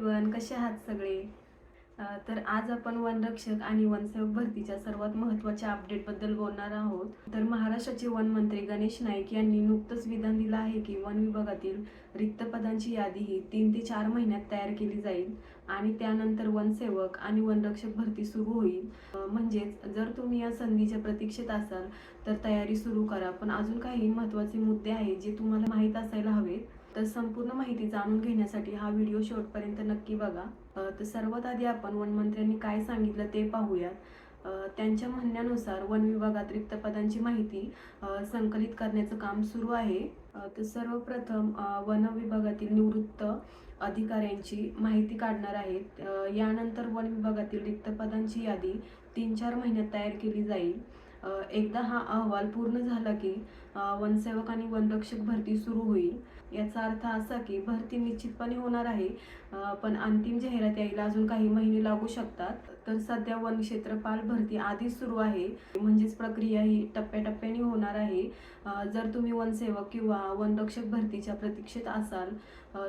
Everyone कसे आहात सगळे? तर आज आपण वनरक्षक आणि वनसेवक भरतीच्या सर्वात महत्त्वाच्या अपडेटबद्दल बोलणार आहोत. तर महाराष्ट्राचे वनमंत्री गणेश नाईक यांनी नुकतंच विधान दिलं आहे की वन विभागातील रिक्त पदांची यादी ही तीन ते चार महिन्यात तयार केली जाईल आणि त्यानंतर वनसेवक आणि वनरक्षक भरती सुरू होईल. म्हणजेच जर तुम्ही या संधीच्या प्रतीक्षेत असाल तर तयारी सुरू करा. पण अजून काही महत्त्वाचे मुद्दे आहेत जे तुम्हाला माहीत असायला हवेत. तर संपूर्ण माहिती जाणून घेण्यासाठी हा व्हिडिओ शेवटपर्यंत नक्की बघा. तर सर्वात आधी आपण वनमंत्र्यांनी काय सांगितलं ते पाहूयात. त्यांच्या म्हणण्यानुसार वन विभागात रिक्त पदांची माहिती संकलित करण्याचं काम सुरू आहे. तर सर्वप्रथम वन विभागातील निवृत्त अधिकाऱ्यांची माहिती काढणार आहेत. यानंतर वन विभागातील रिक्त पदांची यादी तीन चार महिन्यात तयार केली जाईल. एकदा हा अहवाल पूर्ण झाला की वनसेवक आणि वनरक्षक भरती सुरू होईल. याचा अर्थ असा की भरती निश्चितपणे होणार आहे पण अंतिम जाहिरात यायला अजून काही महिने लागू शकतात. तर सध्या वन क्षेत्रपाल भरती आधीच सुरू आहे. म्हणजेच प्रक्रिया ही टप्प्याटप्प्याने होणार आहे. जर तुम्ही वनसेवक किंवा वनरक्षक भरतीच्या प्रतीक्षेत असाल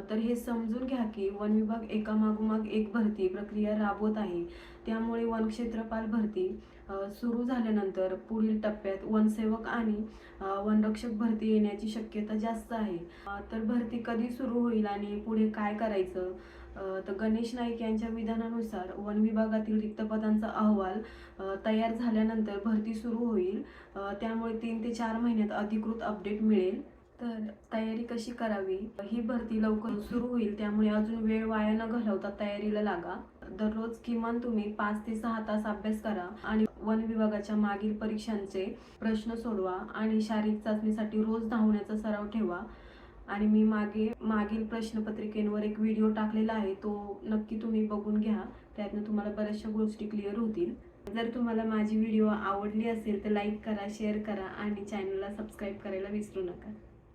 तर हे समजून घ्या की वन विभाग एकामागोमाग एक भरती प्रक्रिया राबवत आहे. त्यामुळे वन क्षेत्रपाल भरती सुरू झाल्यानंतर पुढील टप्प्यात वनसेवक आणि वनरक्षक भरती येण्याची शक्यता जास्त आहे. तर भरती कधी सुरू होईल आणि पुढे काय करायचं? तर गणेश नाईक यांच्या विधानानुसार वन विभागातील रिक्त पदांचा अहवाल तयार झाल्यानंतर भरती सुरू होईल. त्यामुळे तीन ते चार महिन्यात अधिकृत अपडेट मिळेल. तर तयारी कशी करावी? ही भरती लवकर सुरू होईल त्यामुळे अजून वेळ वाया न घालवता तयारीला लागा. दररोज किमान तुम्ही पाच ते सहा तास अभ्यास करा आणि वन विभागाच्या मागील परीक्षांचे प्रश्न सोडवा आणि शारीरिक चाचणीसाठी रोज धावण्याचा सराव ठेवा. आणि मी मागे मागील प्रश्नपत्रिकेवर एक व्हिडिओ टाकलेला आहे तो नक्की तुम्ही बघून घ्या. त्यातनं तुम्हाला बऱ्याचशा गोष्टी क्लिअर होतील. जर तुम्हाला माझी व्हिडिओ आवडली असेल तर लाईक करा शेअर करा आणि चॅनलला सबस्क्राईब करायला विसरू नका.